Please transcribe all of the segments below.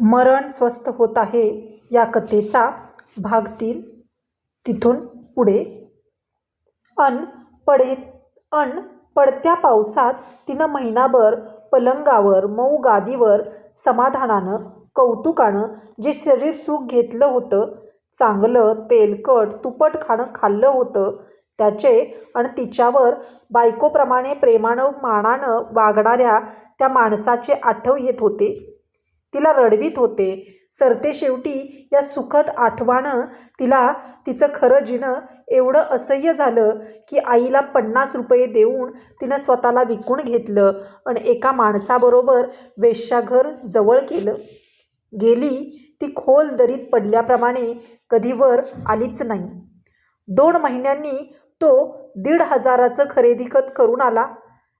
मरण स्वस्थ होत आहे या कथेचा भाग तीन. तिथून पुढे. अन पडे अन पडत्या पावसात तिनं महिनाभर पलंगावर मऊ गादीवर समाधानानं कौतुकानं जे शरीर सुख घेतलं होतं चांगलं तेलकट तुपट खाणं खाल्लं होतं त्याचे आणि तिच्यावर बायकोप्रमाणे प्रेमानं मानानं वागणाऱ्या त्या माणसाचे आठव येत होते. तिला रडवीत होते. सरते शेवटी या सुखद आठवणं तिला तिचं खरं जिणं एवढं असह्य झालं की आईला पन्नास रुपये देऊन तिनं स्वतःला विकून घेतलं आणि एका माणसाबरोबर वेश्याघर जवळ केलं. गेली ती खोल दरीत पडल्याप्रमाणे कधी वर आलीच नाही. दोन महिन्यांनी तो दीड हजाराचं खरेदी खत करून आला.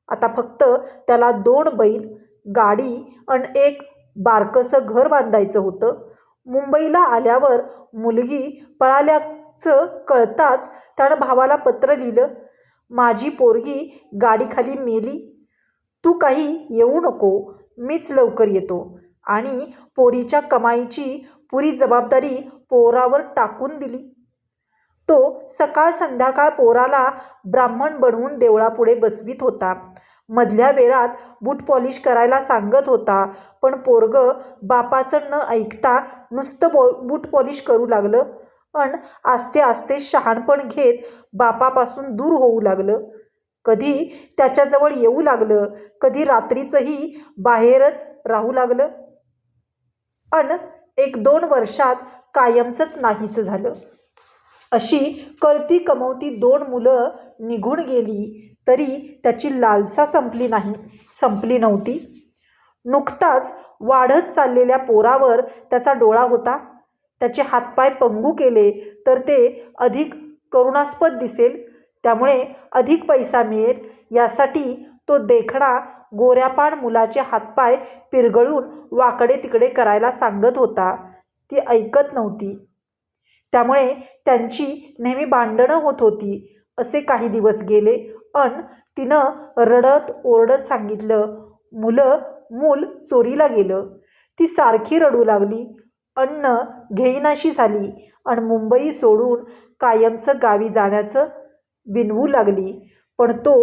आता फक्त त्याला दोन बैल गाडी आणि एक बारकसं घर बांधायचं होतं. मुंबईला आल्यावर मुलगी पळाल्याचं कळताच त्यानं भावाला पत्र लिहिलं. माझी पोरगी गाडीखाली मेली. तू काही येऊ नको. मीच लवकर येतो. आणि पोरीच्या कमाईची पुरी जबाबदारी पोरावर टाकून दिली. तो सकाळ संध्याकाळ पोराला ब्राह्मण बनवून देवळापुढे बसवीत होता. मधल्या वेळात बूट पॉलिश करायला सांगत होता पण पोरग बापाचं न ऐकता नुसतं बो बूट पॉलिश करू लागलं. पण आस्ते आस्ते शहाणपण घेत बापापासून दूर होऊ लागलं. कधी त्याच्याजवळ येऊ लागलं कधी रात्रीचंही बाहेरच राहू लागलं. अन एक दोन वर्षात कायमचंच नाहीचं झालं. अशी कळती कमवती दोन मुलं निघून गेली तरी त्याची लालसा संपली नाही संपली नव्हती. नुकताच वाढत चाललेल्या पोरावर त्याचा डोळा होता. त्याचे हातपाय पंगू केले तर ते अधिक करुणास्पद दिसेल. त्यामुळे अधिक पैसा मिळेल. यासाठी तो देखणा गोऱ्यापान मुलाचे हातपाय पिरगळून वाकडे तिकडे करायला सांगत होता. ती ऐकत नव्हती. त्यामुळे त्यांची नेहमी भांडणं होत होती. असे काही दिवस गेले. अन तिनं रडत ओरडत सांगितलं मुलं मूल चोरीला गेलं. ती सारखी रडू लागली. अन्न घेईनाशी झाली. आणि मुंबई सोडून कायमचं गावी जाण्याचं विनवू लागली. पण तो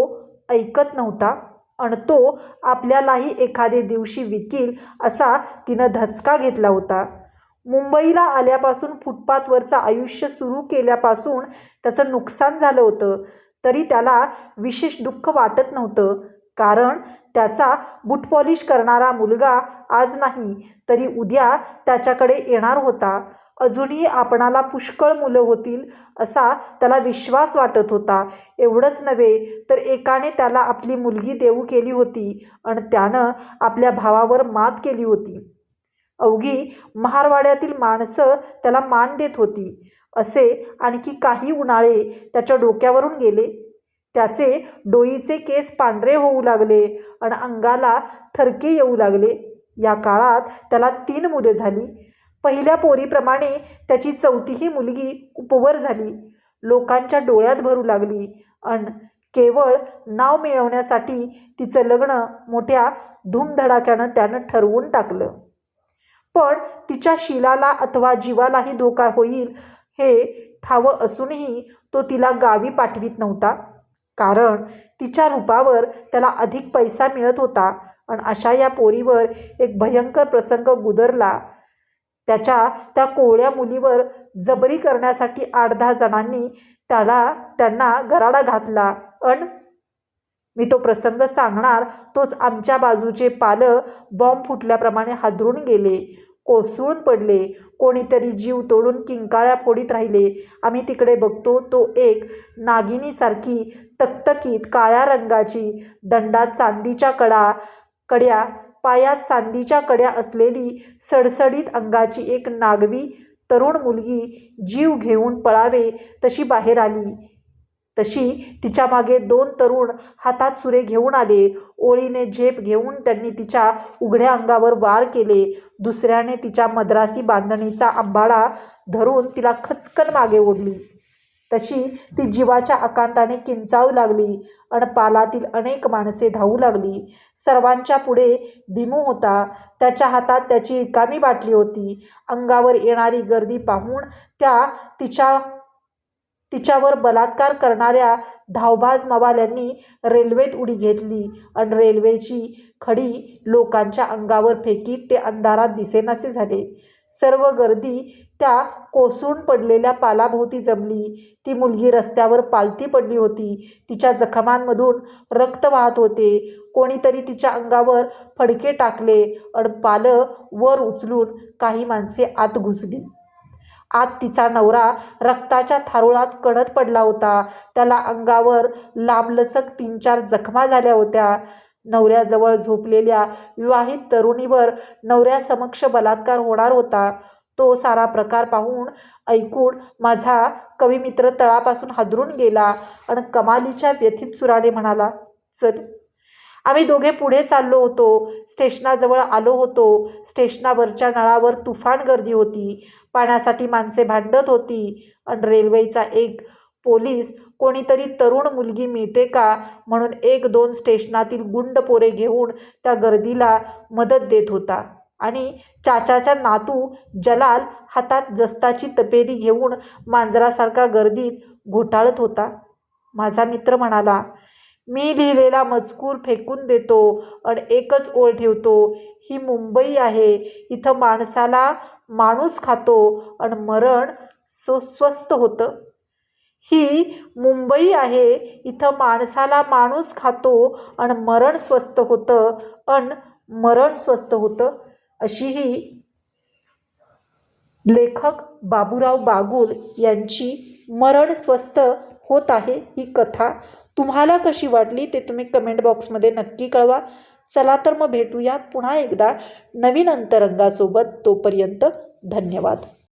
ऐकत नव्हता. आणि तो आपल्यालाही एखादे दिवशी विकील असा तिनं धसका घेतला होता. मुंबईला आल्यापासून फुटपाथवरचं आयुष्य सुरू केल्यापासून त्याचं नुकसान झालं होतं. तरी त्याला विशेष दुःख वाटत नव्हतं. कारण त्याचा बूट पॉलिश करणारा मुलगा आज नाही तरी उद्या त्याच्याकडे येणार होता. अजूनही आपणाला पुष्कळ मुलं होतील असा त्याला विश्वास वाटत होता. एवढंच नव्हे तर एकाने त्याला आपली मुलगी देऊ केली होती आणि त्यानं आपल्या भावावर मात केली होती. अवघी महारवाड्यातील माणसं त्याला मान देत होती. असे आणखी काही उन्हाळे त्याच्या डोक्यावरून गेले. त्याचे डोईचे केस पांढरे होऊ लागले आणि अंगाला थरके येऊ लागले. या काळात त्याला तीन मुले झाली. पहिल्या पोरीप्रमाणे त्याची चौथीही मुलगी उपवर झाली. लोकांच्या डोळ्यात भरू लागली. अन केवळ नाव मिळवण्यासाठी तिचं लग्न मोठ्या धूमधडाक्यानं त्यानं ठरवून टाकलं. पण तिच्या शिलाला अथवा जीवालाही धोका होईल हे ठावं असूनही तो तिला गावी पाठवित नव्हता. कारण तिच्या रूपावर त्याला अधिक पैसा मिळत होता आणि अशा या पोरीवर एक भयंकर प्रसंग गुदरला. त्याच्या त्या कोवळ्या मुलीवर जबरी करण्यासाठी आठ दहा जणांनी त्याला त्यांना गराडा घातला अन मी तो प्रसंग सांगणार. तोच आमच्या बाजूचे पालं बॉम्ब फुटल्याप्रमाणे हादरून गेले कोसळून पडले कोणीतरी जीव तोडून किंकाळ्या फोडीत राहिले. आम्ही तिकडे बघतो तो एक नागिनीसारखी तकतकीत काळ्या रंगाची दंडात चांदीच्या कडा कड्या पायात चांदीच्या कड्या असलेली सडसडीत अंगाची एक नागवी तरुण मुलगी जीव घेऊन पळावे तशी बाहेर आली. तशी तिच्यामागे दोन तरुण हातात सुरे घेऊन आले. ओळीने झेप घेऊन त्यांनी तिच्या उघड्या अंगावर वार केले. दुसऱ्याने तिच्या मद्रासी बांधणीचा आंबाडा धरून तिला खचकन मागे ओढली. तशी ती जीवाच्या आकांताने किंचाळू लागली आणि पालातील अनेक माणसे धावू लागली. सर्वांच्या पुढे भीमू होता. त्याच्या हातात त्याची रिकामी बाटली होती. अंगावर येणारी गर्दी पाहून त्या तिच्या तिच्यावर बलात्कार करणाऱ्या धावबाज मवाल्यांनी रेल्वेत उडी घेतली. आणि रेल्वेची खडी लोकांच्या अंगावर फेकीत ते अंधारात दिसेनासे झाले. सर्व गर्दी त्या कोसळून पडलेल्या पालाभोवती जमली. ती मुलगी रस्त्यावर पालती पडली होती. तिच्या जखमांमधून रक्त वाहत होते. कोणीतरी तिच्या अंगावर फडके टाकले. आणि पालं वर उचलून काही माणसे आत घुसली. आत तिचा नवरा रक्ताच्या थारुळात कढत पडला होता. त्याला अंगावर लांबलचक तीन चार जखमा झाल्या होत्या. नवऱ्याजवळ झोपलेल्या विवाहित तरुणीवर नवऱ्यासमक्ष बलात्कार होणार होता. तो सारा प्रकार पाहून ऐकून माझा कविमित्र तळापासून हादरून गेला आणि कमालीच्या व्यथित सुराने म्हणाला चल आम्ही दोघे पुढे चाललो होतो. स्टेशनाजवळ आलो होतो. स्टेशनावरच्या नळावर तुफान गर्दी होती. पाण्यासाठी माणसे भांडत होती. आणि रेल्वेचा एक पोलीस कोणीतरी तरुण मुलगी मिळते का? म्हणून एक दोन स्टेशनातील गुंड पोरे घेऊन त्या गर्दीला मदत देत होता. आणि चाचाचा नातू जलाल हातात जस्ताची तपेरी घेऊन मांजरासारखा गर्दीत घोटाळत होता. माझा मित्र म्हणाला मी लिहिलेला मजकूर फेकून देतो आणि एकच ओळ ठेवतो. ही मुंबई आहे. इथं माणसाला माणूस खातो आणि मरण सुस्वस्थ होतं. ही मुंबई आहे. इथं माणसाला माणूस खातो आणि मरण स्वस्त होतं अन मरण स्वस्त होतं अशी ही लेखक बाबूराव बागुल यांची मरण स्वस्त होत आहे ही कथा. तुम्हाला कशी वाटली ते तुम्ही कमेंट बॉक्समध्ये नक्की कळवा. चला तर मग भेटूया पुन्हा एकदा नवीन अंतरंगासोबत. तोपर्यंत धन्यवाद.